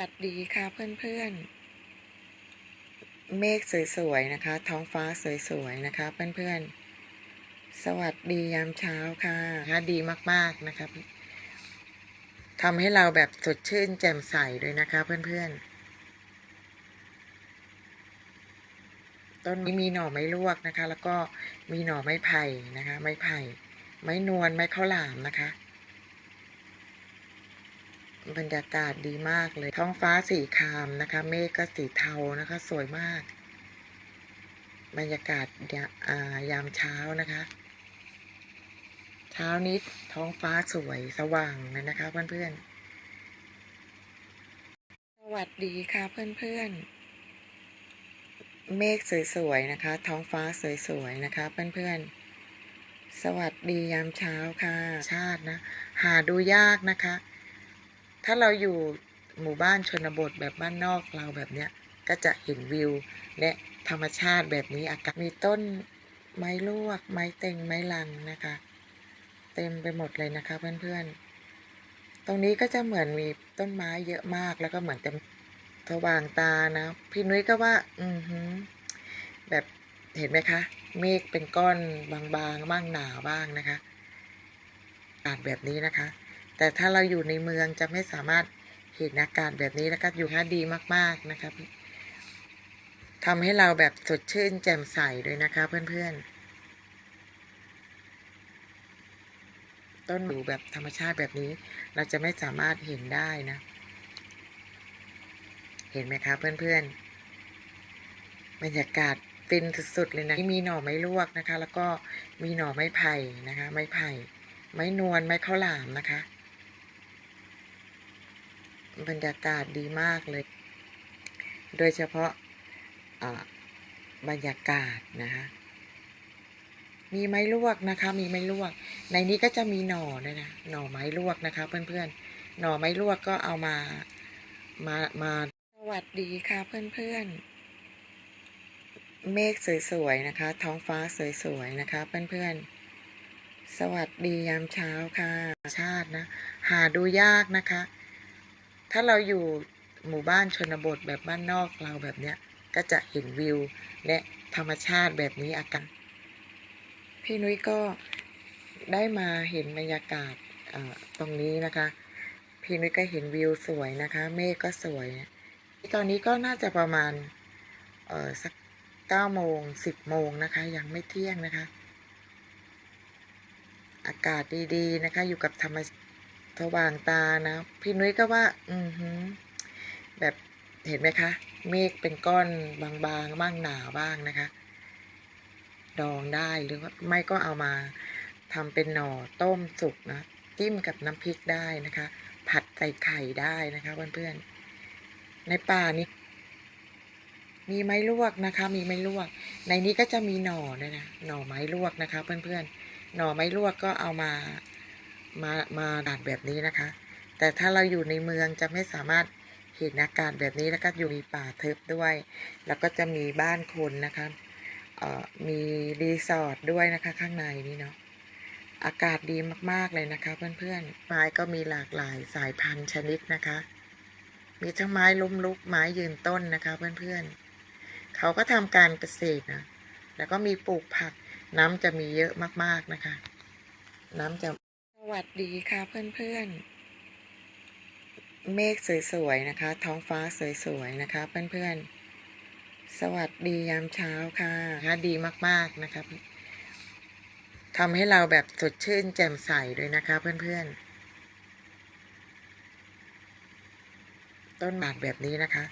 วัสดีค่ะเพื่อนๆ เมฆสวยๆนะคะ ท้องฟ้าสวยๆนะคะ เพื่อนๆ สวัสดียามเช้าค่ะค่ะดีมากๆนะคะทำให้เราแบบสดชื่นแจ่มใสด้วยนะคะ เพื่อนๆ ต้นนี้มีหน่อไม้ลวกนะคะ แล้วก็มีหน่อไม้ไผ่นะคะ ไม้ไผ่ ไม้นวลไม้ข้าวหลามนะคะ บรรยากาศดีมากเลย ท้องฟ้าสีครามนะคะ เมฆก็สีเทานะคะ สวยมาก บรรยากาศยายามเช้านะคะ เช้านี้ท้องฟ้าสวยสว่างเลยนะคะ เพื่อนๆ สวัสดีค่ะเพื่อนๆเมฆสวยๆนะคะ ท้องฟ้าสวยๆนะคะเพื่อนๆ สวัสดียามเช้าค่ะ ชาตินะ หาดูยากนะคะ ถ้าเราอยู่หมู่บ้านชนบทแบบบ้านนอกเราแบบเนี้ยก็จะเห็นวิว และธรรมชาติแบบนี้อากาศมีต้นไม้ลวก ไม้เต็งไม้ลังนะคะ เต็มไปหมดเลยนะคะเพื่อนๆ ตรงนี้ก็จะเหมือนมีต้นไม้เยอะมากแล้วก็เหมือนจะสว่างตานะ พี่นุ้ยก็ว่า อือหือแบบเห็นไหมคะ เมฆเป็นก้อนบางๆบ้างหนาบ้างนะคะอากาศแบบนี้นะคะ แต่ถ้าเราอยู่ในเมืองจะไม่สามารถเห็นอากาศแบบนี้แล้วก็อยู่ค่าดีมาก ๆนะครับทำให้เราแบบสดชื่นแจ่มใสด้วยนะคะเพื่อนๆ ต้นอยู่แบบธรรมชาติแบบนี้ เราจะไม่สามารถเห็นได้นะ เห็นไหมคะเพื่อนๆ บรรยากาศฟินสุดๆเลยนะที่มีหน่อไม้ลวกนะคะ แล้วก็มีหน่อไม้ไผ่นะคะ ไม้ไผ่ ไม้นวลไม้ข้าวหลามนะคะ บรรยากาศดีมากเลย โดยเฉพาะบรรยากาศนะคะมีไม้ลวกนะคะ มีไม้ลวก ในนี้ก็จะมีหน่อด้วยนะ หน่อไม้ลวกนะคะ เพื่อนๆ หน่อไม้ลวกก็เอามา มา มา สวัสดีค่ะเพื่อนๆ เมฆสวยๆนะคะ ท้องฟ้าสวยๆนะคะ เพื่อนๆ สวัสดียามเช้าค่ะ ชาตินะ หาดูยากนะคะ ถ้าเราอยู่หมู่บ้านชนบทแบบบ้านนอกเราแบบเนี้ยก็จะเห็นวิว และธรรมชาติแบบนี้อากาศพี่นุ้ยก็ได้มาเห็นบรรยากาศตรงนี้นะคะ พี่นุ้ยก็เห็นวิวสวยนะคะ เมฆก็สวย ตอนนี้ก็น่าจะประมาณเออสักเก้าโมงสิบโมงนะคะ ยังไม่เที่ยงนะคะ อากาศดีๆนะคะ อยู่กับธรรมชาติ สว่างตานะ พี่นุ้ยก็ว่า อือหือแบบเห็นไหมคะ เมฆเป็นก้อนบางๆบ้างหนาบ้างนะคะ ดองได้หรือว่าไม่ก็เอามาทำเป็นหน่อต้มสุกนะจิ้มกับน้ำพริกได้นะคะ ผัดใส่ไข่ได้นะคะเพื่อนๆในป่านี้ มีไม้ลวกนะคะ มีไม้ลวก ในนี้ก็จะมีหน่อด้วยนะหน่อไม้ลวกนะคะ เพื่อนๆหน่อไม้ลวกก็เอามา มามาดัดแบบนี้นะคะ แต่ถ้าเราอยู่ในเมืองจะไม่สามารถเห็นอากาศแบบนี้แล้วก็อยู่มีป่าทึบด้วย แล้วก็จะมีบ้านคนนะคะเอ่อมีรีสอร์ทด้วยนะคะข้างในนี้เนาะอากาศดีมากๆเลยนะคะ เพื่อนๆไม้ก็มีหลากหลายสายพันธุ์ชนิดนะคะ มีทั้งไม้ล้มลุกไม้ยืนต้นนะคะ เพื่อนๆเขาก็ทำการเกษตรนะแล้วก็มีปลูกผักน้ำจะมีเยอะมากๆนะคะ น้ำจะ วัสดีค่ะเพื่อนๆ เมฆสวยๆนะคะ ท้องฟ้าสวยๆนะคะเพื่อนๆ สวัสดียามเช้าค่ะค่ะดีมากๆนะคะทำให้เราแบบสดชื่นแจ่มใสด้วยนะคะเพื่อนๆ ต้นหมากแบบนี้นะคะ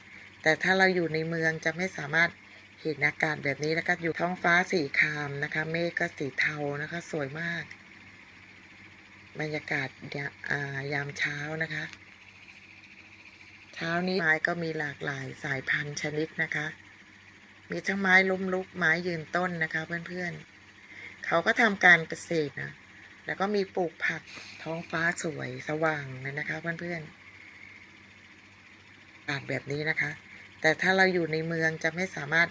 แต่ถ้าเราอยู่ในเมืองจะไม่สามารถเห็นอากาศแบบนี้แล้วก็อยู่ท้องฟ้าสีครามนะคะ เมฆก็สีเทานะคะ สวยมาก บรรยากาศยามเช้านะคะ เช้านี้ไม้ก็มีหลากหลายสายพันธุ์ชนิดนะคะ มีทั้งไม้ล้มลุกไม้ยืนต้นนะคะ เพื่อนๆ เขาก็ทำการเกษตรนะแล้วก็มีปลูกผักท้องฟ้าสวยสว่างเลยนะคะ เพื่อนๆอากาศแบบนี้นะคะ แต่ถ้าเราอยู่ในเมืองจะไม่สามารถ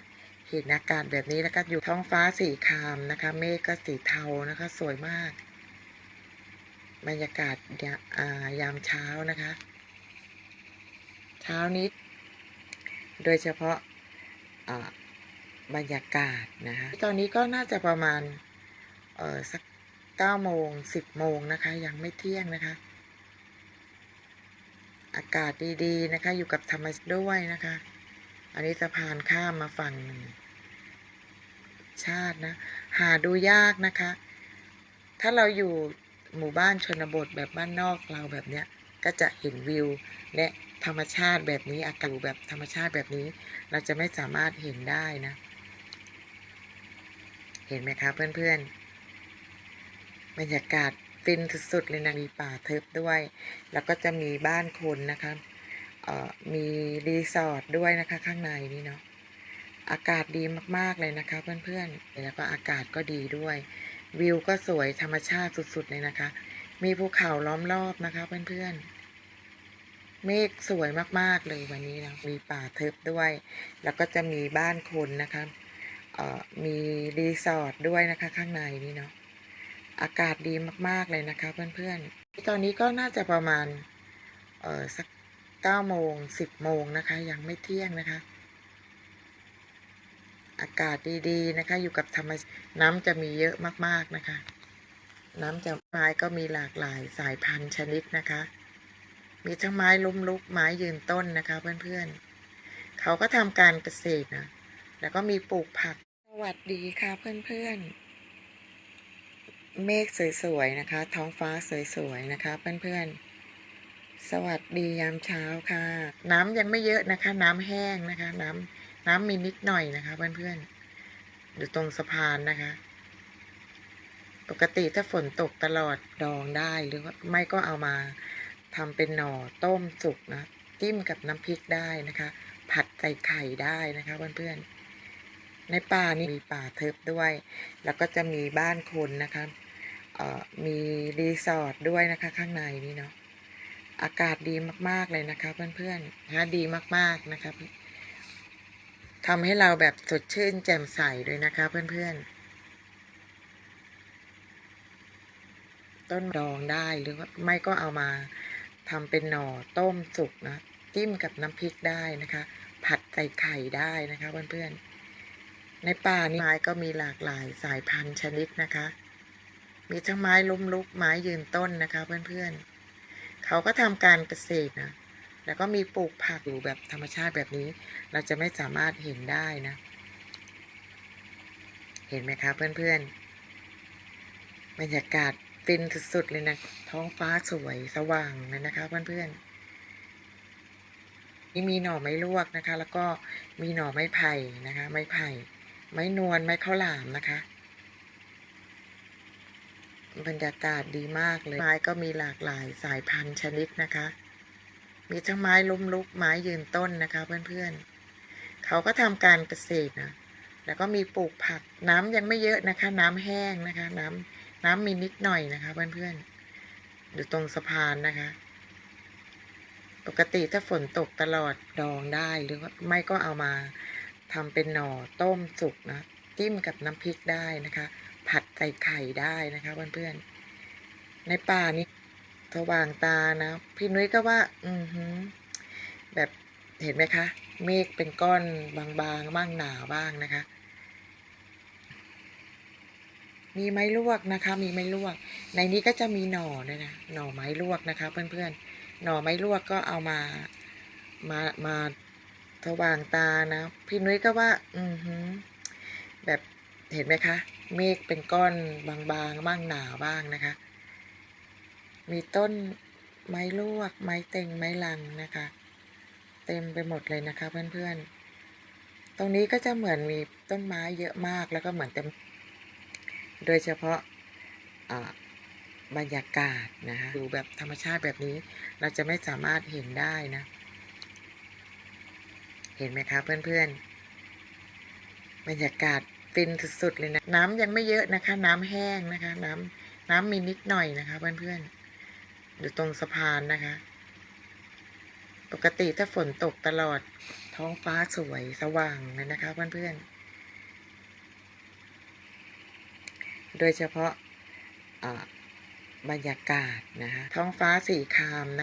เห็นอากาศแบบนี้แล้วก็อยู่ท้องฟ้าสีครามนะคะ เมฆก็สีเทานะคะ สวยมาก บรรยากาศยามเช้านะคะ เช้านี้ โดยเฉพาะบรรยากาศนะคะตอนนี้ก็น่าจะประมาณสักเก้าโมงสิบโมงนะคะ ยังไม่เที่ยงนะคะ อากาศดีๆนะคะ อยู่กับธรรมชาติด้วยนะคะ อันนี้สะพานข้ามมาฝั่งชาตินะ หาดูยากนะคะ ถ้าเราอยู่ หมู่บ้านชนบทแบบบ้านนอกเราแบบเนี้ยก็จะเห็นวิวและธรรมชาติแบบนี้อากาศแบบธรรมชาติแบบนี้ เราจะไม่สามารถเห็นได้นะ เห็นไหมคะเพื่อนๆบรรยากาศฟินสุดๆเลยนะมีป่าทึบด้วย แล้วก็จะมีบ้านคนนะคะเอ่อมีรีสอร์ทด้วยนะคะข้างในนี่เนาะอากาศดีมากๆเลยนะคะเพื่อนๆแล้วก็อากาศก็ดีด้วย วิวก็สวยธรรมชาติสุดๆเลยนะคะ มีภูเขาล้อมรอบนะคะเพื่อนๆ เมฆสวยมากๆเลยวันนี้นะ มีป่าทึบด้วย แล้วก็จะมีบ้านคนนะคะเอ่อมีรีสอร์ทด้วยนะคะข้างในนี่เนาะ อากาศดีมากๆเลยนะคะเพื่อนๆ ตอนนี้ก็น่าจะประมาณ เออสักเก้าโมงสิบโมงนะคะ ยังไม่เที่ยงนะคะ อากาศดีๆนะคะ อยู่กับธรรมน้ำจะมีเยอะมากๆนะคะ น้ำจะไม้ก็มีหลากหลายสายพันธุ์ชนิดนะคะ มีทั้งไม้ล้มลุกไม้ยืนต้นนะคะ เพื่อนๆ เขาก็ทำการเกษตรนะแล้วก็มีปลูกผัก สวัสดีค่ะเพื่อนๆ เมฆสวยๆนะคะ ท้องฟ้าสวยๆนะคะเพื่อนๆสวัสดียามเช้าค่ะ น้ำยังไม่เยอะนะคะ น้ำแห้งนะคะ น้ำ น้ำมีนิดหน่อยนะคะ เพื่อนๆอยู่ตรงสะพานนะคะ ปกติถ้าฝนตกตลอดดองได้หรือไม่ก็เอามาทำเป็นหน่อต้มสุกนะจิ้มกับน้ำพริกได้นะคะ ผัดใส่ไข่ได้นะคะเพื่อนๆในป่านี่มีป่าทึบด้วย แล้วก็จะมีบ้านคนนะคะเอ่อมีรีสอร์ทด้วยนะคะ ข้างในนี่เนาะอากาศดีมากๆเลยนะคะ เพื่อนๆนะดีมากๆนะคะ ทำให้เราแบบสดชื่นแจ่มใสด้วยนะคะเพื่อนๆ ต้นดองได้หรือว่าไม่ก็เอามาทำเป็นหน่อต้มสุกนะ จิ้มกับน้ำพริกได้นะคะ ผัดใส่ไข่ได้นะคะเพื่อนๆ ในป่านี่ไม้ก็มีหลากหลายสายพันธุ์ชนิดนะคะ มีทั้งไม้ล้มลุกไม้ยืนต้นนะคะเพื่อนๆ เขาก็ทำการเกษตรนะ แล้วก็มีปลูกผักอยู่แบบธรรมชาติแบบนี้ เราจะไม่สามารถเห็นได้นะ เห็นไหมคะเพื่อนๆ บรรยากาศฟินสุดๆเลยนะ ท้องฟ้าสวยสว่างเลยนะคะเพื่อนๆ นี่มีหน่อไม้ลวกนะคะ แล้วก็มีหน่อไม้ไผ่นะคะ ไม้ไผ่ ไม้นวล ไม้ข้าวหลามนะคะบรรยากาศดีมากเลย ไม้ก็มีหลากหลายสายพันธุ์ชนิดนะคะ มีทั้งไม้ล้มลุกไม้ยืนต้นนะคะ เพื่อนๆเขาก็ทำการเกษตรนะแล้วก็มีปลูกผักน้ำยังไม่เยอะนะคะ น้ำแห้งนะคะ น้ำน้ำมีนิดหน่อยนะคะ เพื่อนๆอยู่ตรงสะพานนะคะ ปกติถ้าฝนตกตลอดดองได้หรือไม่ก็เอามาทำเป็นหน่อต้มสุกนะจิ้มกับน้ำพริกได้นะคะ ผัดใส่ไข่ได้นะคะ เพื่อนๆในป่านี้ สว่างตานะ พี่นุ้ยก็ว่า อือหือแบบเห็นไหมคะ เมฆเป็นก้อนบางๆบ้างหนาบ้างนะคะ มีไม้ลวกนะคะ มีไม้ลวก ในนี้ก็จะมีหน่อด้วยนะ หน่อไม้ลวกนะคะ เพื่อนๆ หน่อไม้ลวกก็เอามา มามาสว่างตานะ พี่นุ้ยก็ว่า อือหือแบบเห็นไหมคะ เมฆเป็นก้อนบางๆบ้างหนาบ้างนะคะ มีต้นไม้ลวก ไม้เต็ง ไม้ลังนะคะ เต็มไปหมดเลยนะคะ เพื่อนๆ ตรงนี้ก็จะเหมือนมีต้นไม้เยอะมากแล้วก็เหมือนเต็ม โดยเฉพาะบรรยากาศนะคะดูแบบธรรมชาติแบบนี้ เราจะไม่สามารถเห็นได้นะ เห็นไหมคะเพื่อนๆ บรรยากาศฟินสุดๆเลยนะ น้ำยังไม่เยอะนะคะ น้ำแห้งนะคะ น้ำน้ำมีนิดหน่อยนะคะเพื่อนๆ อยู่ตรงสะพานนะคะ ปกติถ้าฝนตกตลอดท้องฟ้าสวยสว่างเลยนะคะเพื่อนๆ โดยเฉพาะบรรยากาศนะคะ ท้องฟ้าสีครามนะ